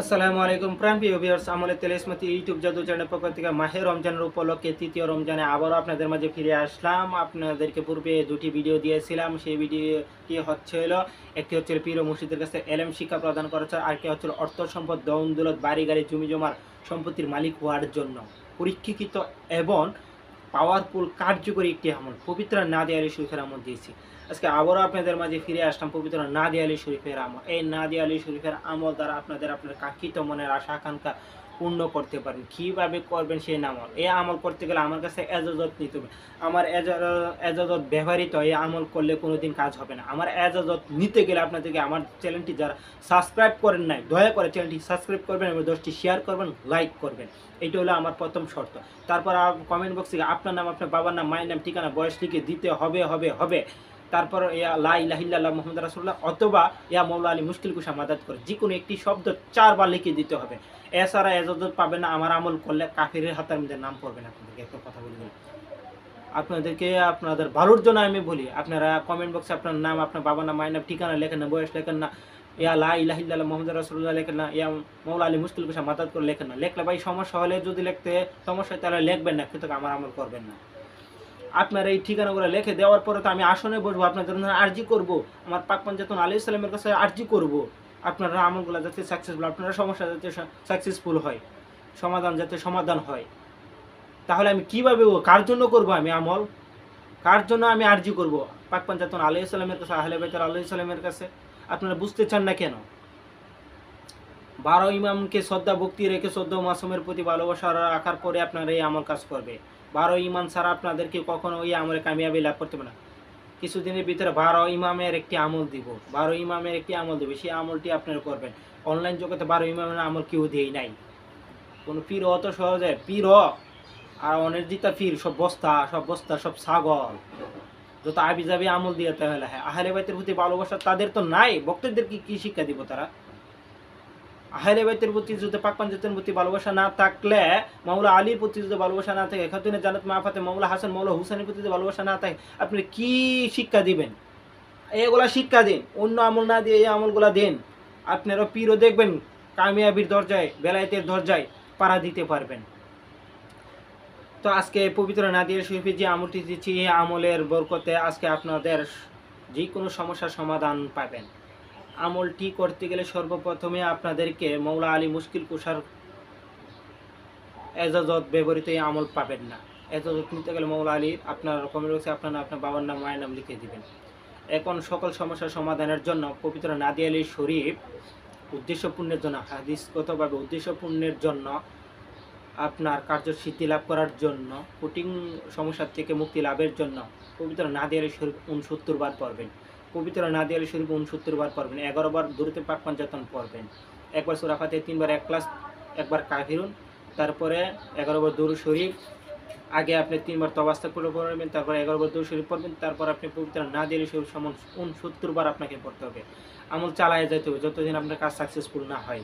আসসালামু আলাইকুম, প্রাণ প্রিয় ভিউয়ার্স আমলের তেলেসমতি ইউটিউব জাদু চ্যানেল পক্ষ থেকে মাহে রমজানের উপলক্ষে তৃতীয় রমজানে আবারও আপনাদের মাঝে ফিরে আসলাম। আপনাদেরকে পূর্বে দুটি ভিডিও দিয়েছিলাম, সেই ভিডিওটি হচ্ছে হলো, একটি হচ্ছে পীর মুর্শিদের কাছে এলএম শিক্ষা প্রদান করেছে আর একটি হচ্ছে অর্থ সম্পদ দৌন দৌলত, বাড়ি গাড়ি, জমি জমার সম্পত্তির মালিক হওয়ার জন্য। পরীক্ষিত এবং পাওয়ারফুল কার্যকরী একটি আমল, পবিত্র নাদি আলী শরীফের আমল দিয়েছি। আজকে আবারও আপনাদের মাঝে ফিরে আসলাম পবিত্র নাদি আলী শরীফের আমল। এই নাদি আলী শরীফের আমল দ্বারা আপনাদের আপনার কাঙ্ক্ষিত মনের আশা, আকাঙ্ক্ষা পূর্ণ করতে পারেন। কীভাবে করবেন সেই আমল? এই আমল করতে গেলে আমার কাছে এজাজত নিতে হবে। আমার এজাজ- এজাজত ব্যবহৃত এই আমল করলে কোনোদিন কাজ হবে না। আমার এজাজত নিতে গেলে আপনাদেরকে আমার চ্যানেলটি যারা সাবস্ক্রাইব করেন নাই, দয়া করে চ্যানেলটি সাবস্ক্রাইব করবেন এবং দশটি শেয়ার করবেন, লাইক করবেন। এইটা হলো আমার প্রথম শর্ত। তারপর কমেন্ট বক্সে আপনার নাম, আপনার বাবার নাম, মায়ের নাম, ঠিকানা, বয়স লিখে দিতে হবে হবে হবে। তারপর ইয়া লা ইলাহিল্লাহ মোহাম্মদ রাসুল্লাহ অথবা ইয়া মৌলা আলী মুশকিল কুশা মাদাত করে। যে কোনো একটি শব্দ চারবার লিখে দিতে হবে। এছাড়া এজাজত পাবেন না, আমার আমল করলে কাফিরের হাতের মধ্যে নাম পড়বে না আপনাদেরকে, একটা কথা বলে আপনাদেরকে, আপনাদের ভালোর জন্য আমি বলি, আপনারা কমেন্ট বক্সে আপনার নাম, আপনার বাবার নাম, মায়ের নাম, ঠিকানা লেখেন না, বয়স লেখেন না, ইয়া লা ইলাহিল্লাহ মোহাম্মদ রাসুল্লাহ লেখেন না, ইয়া মৌলা আলী মুশকিল কুশা মাদাত করে লেখেন না। লেখলে ভাই সমস্যা হলে যদি লিখতে সমস্যা তাহলে লিখবেন না, কিন্তু আমার আমল করবেন না। আপনার এই ঠিকানাগুলো লিখে দেওয়ার পরে তো আমি আসনে বসবো আপনাদের জন্য আর্জি করব। আমার পাক পঞ্চায়েতন আলী ইসলামের কাছে আর্জি করব। আপনারা আমলগুলো যাতে সাকসেসফুল আপনারা সমস্যা যাতে সাকসেসফুল হয়, সমাধান যাতে সমাধান হয়। তাহলে আমি কীভাবে কার জন্য করব আমি আমল? কার জন্য আমি আর্জি করব? পাক পঞ্চায়েতন আলী ইসলামের কাছে, আহলে বেতার আলী ইসলামের কাছে। আপনারা বুঝতে চান না কেন? বারো ইমামকে শ্রদ্ধা, ভক্তি রেখে শ্রদ্ধ মাসুমের প্রতি ভালোবাসা রাখার পরে আপনারা এই আমল কাজ করবে। বারো ইমান ছাড়া আপনাদেরকে কখনো ওই আমলে কামিয়াবি লাভ করতে পারে না। কিছুদিনের ভিতরে বারো ইমামের একটি আমল দিব। বারো ইমামের একটি আমল দেবে। সেই আমলটি আপনারা করবেন। অনলাইন জগতে বারো ইমামের আমল কেউ দিয়েই নাই। কোনো পীর অত সহজে। পীর আর অনির্জিতা পীর, সব বস্তা সব বস্তা, সব ছাগল। যত আবি যাবি আমল দিয়ে তাহলে হ্যাঁ। আহলে বাইতের প্রতি ভালোবাসা তাদের তো নাই। ভক্তদের কি কি শিক্ষা দিব তারা? আহলে বাইতের প্রতি যদি পাক পাঞ্জাতের প্রতি ভালোবাসা না থাকলে, মাওলা আলীর প্রতি যদি ভালোবাসা না থাকে খাতুনে জানাত মাফাতে মাওলা হাসান, মাওলা হুসেনের প্রতি যদি ভালোবাসা না থাকে, আপনি কি শিক্ষা দিবেন? এগুলা শিক্ষা দিন, অন্য আমল না দিয়ে এই আমলগুলা দিন। আপনারা পীরও দেখবেন, কামিয়াবির দরজায়, বেলায়েতের দরজায় পাড়া দিতে পারবেন। তো আজকে পবিত্র নাদিয়া শরীফে যে আমলটি দিচ্ছি, এই আমলের বরকতে আজকে আপনাদের যে কোনো সমস্যার সমাধান পাবেন। আমলটি করতে গেলে সর্বপ্রথমে আপনাদেরকে মৌলা আলী মুশকিল কুষার এজাজত ব্যবহৃত এই আমল পাবেন না। এজাজত নিতে গেলে মৌলা আলীর আপনার কমেন্ট বক্সে আপনার আপনার বাবার নাম, মায়ের নাম লিখে দিবেন। এখন সকল সমস্যার সমাধানের জন্য পবিত্র নাদি আলী শরীফ উদ্দেশ্যপূর্ণের জন্য, হাদিসগতভাবে উদ্দেশ্যপূর্ণের জন্য আপনার কার্যসিদ্ধি লাভ করার জন্য কুটিং সমস্যার থেকে মুক্তি লাভের জন্য পবিত্র নাদি আলী শরীফ উনসত্তর বার পড়বেন। পবিত্র নাদি আলী শরীফ উনসত্তর বার পড়বেন, এগারো বার দূরতে পাক পঞ্চাতন পড়বেন। একবার সুরাফাতে তিনবার এক ক্লাস, একবার কাফিরুন, তারপরে এগারো বার দূর শরীফ, আগে আপনি তিনবার তবাস্তা করে পড়বেন, তারপরে এগারো বার দূর শরীফ পড়বেন, তারপর আপনি পবিত্র নাদি আলী শরীফ সমান উনসত্তর বার আপনাকে পড়তে হবে। আমল চালায় যেতে হবে, যতদিন আপনার কাজ সাকসেসফুল না হয়।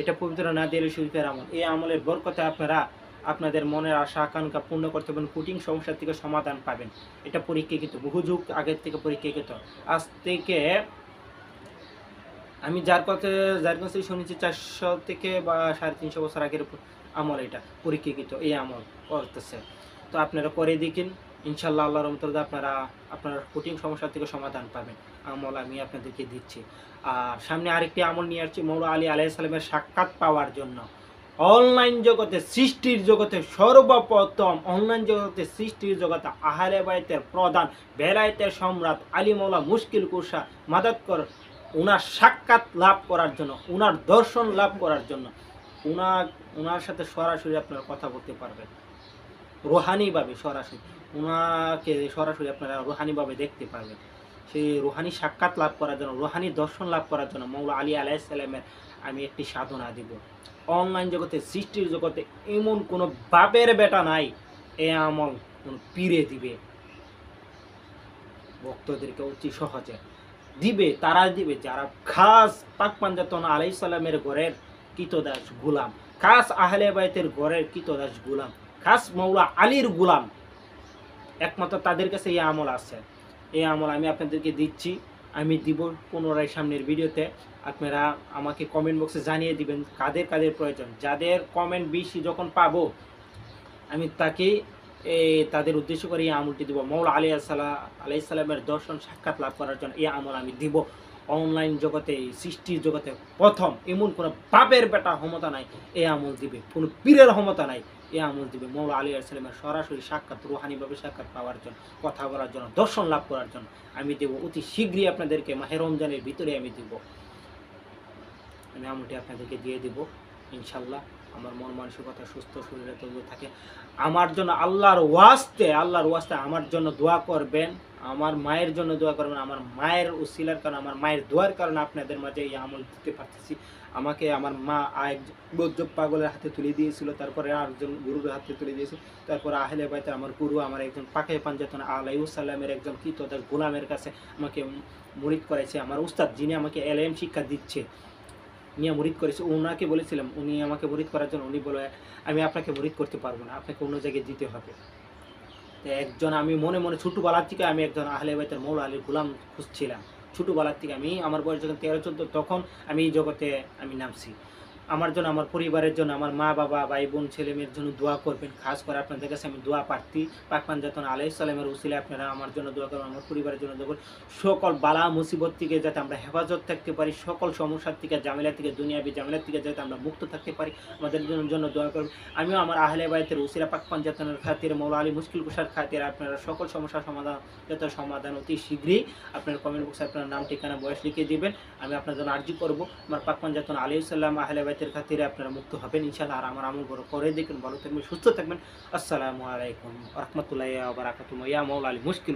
এটা পবিত্র নাদি আলী শরীফের আমল। এই আমলের বরকতে আপনারা আপনাদের মনের আশা, আকাঙ্ক্ষা পূর্ণ করতে পারবেন কুটিং সমস্যা থেকে সমাধান পাবেন। এটা পরীক্ষিত বহু যুগ আগের থেকে পরীক্ষিত আজ থেকে আমি যার কথা, যার কাছে শুনেছি, চারশো থেকে বা সাড়ে তিনশো বছর আগের আমল এটা পরীক্ষিত এই আমল করতেছে। তো আপনারা করে দেখেন ইনশাল্লাহ আল্লাহ রহমতুল্লাহ আপনারা, আপনার কঠিন সমস্যা থেকে সমাধান পাবেন। আমল আমি আপনাদেরকে দিচ্ছি। আর সামনে আরেকটি আমল নিয়ে আসছি, মৌলা আলী আলাইসালামের সাক্ষাৎ পাওয়ার জন্য। অনলাইন জগতে সৃষ্টির জগতে সর্বপ্রথম অনলাইন জগতে সৃষ্টির জগতে আহারে বাইতের প্রধান বেলায়েতের সম্রাট আলী মৌলা মুশকিল কুষা মাদাত কর ওনার সাক্ষাৎ লাভ করার জন্য ওনার দর্শন লাভ করার জন্য। ওনার ওনার সাথে সরাসরি আপনারা কথা বলতে পারবেন। রোহানিভাবে সরাসরি। ওনাকে সরাসরি আপনারা রোহানিভাবে দেখতে পারবেন। সেই রোহানি সাক্ষাৎ লাভ করার জন্য, রোহানি দর্শন লাভ করার জন্য মৌলা আলী আলাইসাল্লামের আমি একটি সাধনা দিব। অনলাইন জগতে, সৃষ্টির জগতে এমন কোনো বাপের বেটা নাই, এ আমল কোন পীরে দিবে। ভক্তদেরকে অতি সহজে দিবে, তারা দিবে। যারা খাস পাক পাঞ্জাতন আলাই সালামের ঘরের কিতদাস গুলাম, খাস আহলে বাইতের ঘরের কিতদাস গুলাম, খাস মৌলা আলীর গুলাম, একমাত্র তাদের কাছে এই আমল আছে। এই আমল আমি আপনাদেরকে দিচ্ছি। আমি দিব পুনরায় সামনের ভিডিওতে। আপনারা আমাকে কমেন্ট বক্সে জানিয়ে দিবেন কাদের কাদের প্রয়োজন। যাদের কমেন্ট বেশি যখন পাবো আমি তাকে এ, তাদের উদ্দেশ্য করে এই আমলটি দিব। মৌল আলী আসসালাম আলাইসাল্লামের দর্শন, সাক্ষাৎ লাভ করার জন্য এই আমল আমি দিব। অনলাইন জগতে, সৃষ্টির জগতে প্রথম এমন কোনো পাপের বেটা ক্ষমতা নাই এ আমল দিবে। কোনো পীরের ক্ষমতা নাই এ আমল দিবে। মৌলা আলী আসসালামের সরাসরি সাক্ষাৎ, রুহানিভাবে সাক্ষাৎ পাওয়ার জন্য, কথা বলার জন্য, দর্শন লাভ করার জন্য আমি দেব। অতি শীঘ্রই আপনাদেরকে মাহের রমজানের ভিতরে আমি দেব। আমি আমলটি আপনাদেরকে দিয়ে দেব ইনশাল্লাহ আমার মন মানসিকতা সুস্থ শরীরে তবু থাকে। আমার জন্য আল্লাহর ওয়াস্তে আল্লাহর ওয়াস্তে আমার জন্য দোয়া করবেন, আমার মায়ের জন্য দোয়া করবেন, আমার মায়ের উসিলার কারণে, আমার মায়ের দোয়ার কারণে আপনাদের মাঝে এই আমল দিতে পারতেছি। আমাকে আমার মা এক বৌদ্ধ পাগলের হাতে তুলে দিয়েছিল, তারপরে আরেকজন গুরুর হাতে তুলে দিয়েছে। তারপরে আহলে বাইতে আমার গুরু, আমার একজন পাকে পাঞ্জাতন আলাইসাল্লামের একজন কি, তোদের গোলামের কাছে আমাকে মুরিদ করেছে আমার উস্তাদ যিনি আমাকে এলএম শিক্ষা দিচ্ছে। নিয়ে মুরিদ করেছে। ওনাকে বলেছিলাম, উনি আমাকে মুরিদ করার জন্য, উনি বলে, আমি আপনাকে মুরিদ করতে পারব না, আপনাকে অন্য জায়গায় দিতে হবে। একজন, আমি মনে মনে ছোটোবেলার থেকে আমি একজন আহলে বাইতের মৌল আলী গুলাম খুঁজছিলাম। ছোটোবেলার থেকে আমি, আমার বয়স যখন তেরো, চোদ্দ, তখন আমি এই জগতে আমি নামছি। আমার জন্য, আমার পরিবারের জন্য, আমার মা বাবা, ভাই বোন, ছেলে মেয়ের জন্য দোয়া করবেন। খাস করে আপনাদের কাছে আমি দোয়া প্রার্থী পাকপান যাতন আলাইসালামের উসিলে আপনারা আমার জন্য দোয়া করবেন, আমার পরিবারের জন্য দোয়া করবেন। সকল বালা মুসিবত থেকে যাতে আমরা হেফাজত থাকতে পারি, সকল সমস্যার থেকে জামেলা থেকে, দুনিয়াবি জামেলার থেকে যাতে আমরা মুক্ত থাকতে পারি, আমাদের জন্য দোয়া করবেন। আমিও আমার আহলে বাইতের উসিলা পাকপান যাতনের খাতির মৌলা আলী মুশকিল কুষার খাতির আপনারা সকল সমস্যার সমাধান যাতে সমাধান অতি শীঘ্রই আপনার কমেন্ট বক্সে আপনার নাম, ঠিকানা, বয়স লিখে দিবেন। আমি আপনার জন্য আর্জি করব। আমার পাকপান যাতন আলী সাল্লাম আহলে বাইতের খাতিরে আপনারা মুক্ত হবেন ইনশাল্লাহ আর আমার আমল বড় করে দেখবেন, ভালো থাকবেন, সুস্থ থাকবেন। আসসালামু আলাইকুম রহমতুল্লাহ আবার ইয়া মৌলা আলী মুশকিল